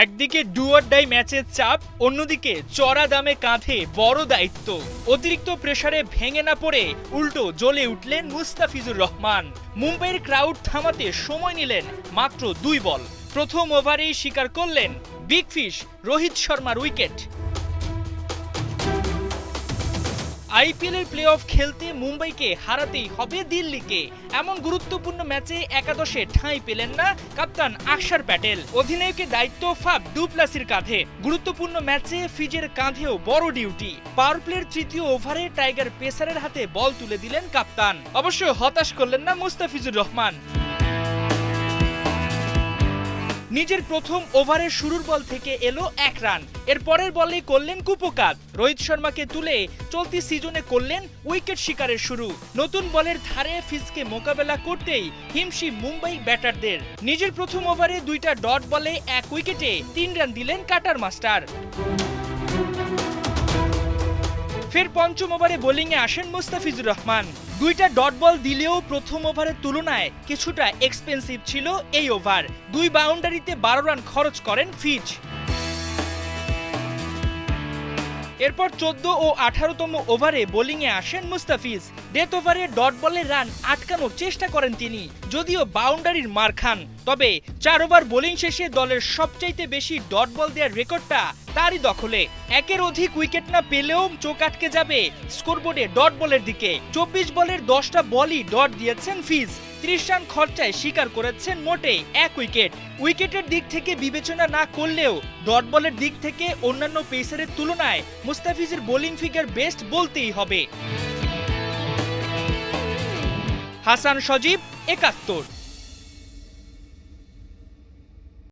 একদিকে ডুয়ার ডাই ম্যাচের চাপ, অন্যদিকে চড়া দামে কাঁধে বড় দায়িত্ব। অতিরিক্ত প্রেসারে ভেঙে না পড়ে উল্টো জ্বলে উঠলেন মুস্তাফিজুর রহমান। মুম্বাইয়ের ক্রাউড থামাতে সময় নিলেন মাত্র দুই বল। প্রথম ওভারেই স্বীকার করলেন বিগ ফিশ রোহিত শর্মার উইকেট আইপিএলের প্লে অফ খেলতে মুম্বাইকে হারাতেই হবে দিল্লিকে। এমন গুরুত্বপূর্ণ ম্যাচে একাদশে ঠাঁই পেলেন না কাপ্তান আকসার প্যাটেল। অধিনায়কের দায়িত্ব ফাব ডুপ্লাসির কাঁধে। গুরুত্বপূর্ণ ম্যাচে ফিজের কাঁধেও বড় ডিউটি। পাওয়ার প্লের তৃতীয় ওভারে টাইগার পেসারের হাতে বল তুলে দিলেন কাপ্তান। অবশ্য হতাশ করলেন না মুস্তাফিজুর রহমান। নিজের প্রথম ওভারের শুরুর বল থেকে এলো এক রান। এর পরের বলে করলেন কুপকাত। রোহিত শর্মাকে তুলে চলতি সিজনে করলেন উইকেট শিকারের শুরু। নতুন বলের ধারে ফিজকে মোকাবেলা করতেই হিমশি মুম্বাই ব্যাটারদের। নিজের প্রথম ওভারে দুইটা ডট বলে এক উইকেটে তিন রান দিলেন কাটার মাস্টার। ফের পঞ্চম ওভারে বোলিংয়ে আসেন মুস্তাফিজুর রহমান। দুইটা ডট বল দিলেও প্রথম ওভারের তুলনায় কিছুটা এক্সপেন্সিভ ছিল এই ওভার। দুই বাউন্ডারিতে বারো রান খরচ করেন ফিজ। এরপর চোদ্দ ও আঠারোতম ওভারে বোলিংয়ে আসেন মুস্তাফিজ। ডেথ ওভারে ডট বলে রান আটকানোর চেষ্টা করেন তিনি, যদিও বাউন্ডারির মার খান। তবে চার ওভার বোলিং শেষে দলের সবচাইতে বেশি ডট বল দেওয়ার রেকর্ডটা তারই দখলে। একের অধিক উইকেট না পেলেও চোখ আটকে যাবে স্কোরবোর্ডে ডট বলের দিকে। চব্বিশ বলের দশটা বলই ডট দিয়েছেন ফিজ। ত্রিশ রান খরচায় স্বীকার করেছেন মোটে এক উইকেট উইকেটের দিক থেকে বিবেচনা না করলেও ডট বলের দিক থেকে অন্যান্য পেসারের তুলনায় মুস্তাফিজের বোলিং ফিগার বেস্ট বলতেই হবে। হাসান সজীব একাত্তর।